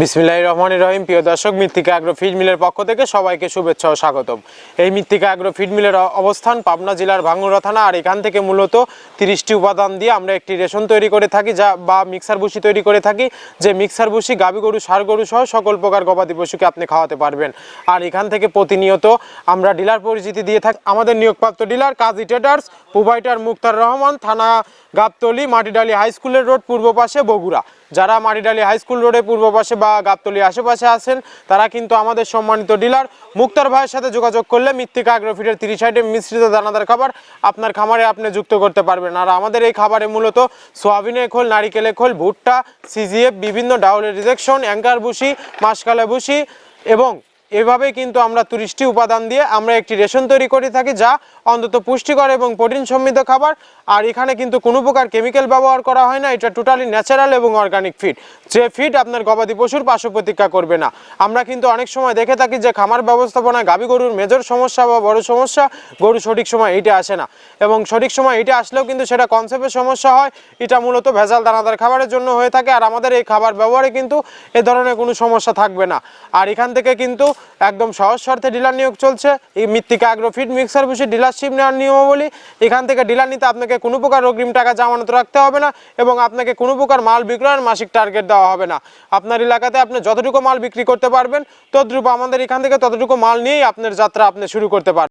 বিসমিল্লাহ রহমান রহিম। প্রিয় দর্শক, মৃত্তিকা আগ্রো ফিড মিলের পক্ষ থেকে সবাইকে শুভেচ্ছা ও স্বাগতম। এই মৃত্তিকা আগ্রো ফিড মিলের অবস্থান পাবনা জেলার ভাঙ্গুরা থানা, আর এখান থেকে মূলত তিরিশটি উপাদান দিয়ে আমরা একটি রেশন তৈরি করে থাকি, যা বা মিক্সার ভুসি তৈরি করে থাকি, যে মিক্সার ভুসি গাবি গরু, সার গরু সহ সকল প্রকার গবাদি পশুকে আপনি খাওয়াতে পারবেন। আর এখান থেকে প্রতিনিয়ত আমরা ডিলার পরিচিতি দিয়ে থাকি। আমাদের নিয়োগপ্রাপ্ত dealer Kazi traders, provider Muktar Rahman, থানা গাবতলি, মাটিডালি হাই স্কুলের রোড, পূর্ব পাশে বগুড়া। যারা মারিডালি হাই স্কুল রোডে পূর্ব পাশে বা গাবতলি আশেপাশে আছেন, তারা কিন্তু আমাদের সম্মানিত ডিলার মুক্তার ভাইয়ের সাথে যোগাযোগ করলে মৃত্তিকা আগ্রোফিটের তিরিশ আইটেম মিশ্রিত দানাদার খাবার আপনার খামারে আপনি যুক্ত করতে পারবেন। আর আমাদের এই খাবারে মূলত সোয়াবিনের খোল, নারিকেলের খোল, ভুট্টা, সিজিএফ, বিভিন্ন ডাউলের রিজেকশন, অ্যাঙ্কার ভুসি, মাসকালা ভুসি এবং এভাবে কিন্তু আমরা তিরিশটি উপাদান দিয়ে আমরা একটি রেশন তৈরি করে থাকি যা অন্তত পুষ্টিকর এবং প্রোটিন সমৃদ্ধ খাবার। আর এখানে কিন্তু কোনো প্রকার কেমিক্যাল ব্যবহার করা হয় না, এটা টোটালি ন্যাচারাল এবং অর্গানিক ফিড যে ফিড আপনার গবাদি পশুর পার্শ্ব প্রতিক্রিয়া করবে না। আমরা কিন্তু অনেক সময় দেখে থাকি যে খামার ব্যবস্থাপনায় গাবি গরুর মেজর সমস্যা বা বড় সমস্যা, গরু সঠিক সময় এইটা আসে না। এবং সঠিক সময় এইটা আসলেও কিন্তু সেটা কনসেপ্টের সমস্যা হয়, এটা মূলত ভেজাল দানাদার খাবারের জন্য হয়ে থাকে। আর আমাদের এই খাবার ব্যবহারে কিন্তু এ ধরনের কোনো সমস্যা থাকবে না। আর এখান থেকে কিন্তু একদম সহজ শর্তে ডিলার নিয়োগ চলছে। এই মৃত্তিকা আগ্রো ফিট মিক্সার বসে ডিলারশিপ নেওয়ার নিয়মাবলী। এখান থেকে ডিলার নিতে আপনাকে কোনো প্রকার অগ্রিম টাকা জামানত রাখতে হবে না এবং আপনাকে কোনো প্রকার মাল বিক্রয়ের মাসিক টার্গেট দেওয়া হবে না। আপনার এলাকাতে আপনি যতটুকু মাল বিক্রি করতে পারবেন, ততটুকু আমাদের এখান থেকে ততটুকু মাল নিয়েই আপনার যাত্রা আপনি শুরু করতে পারবেন।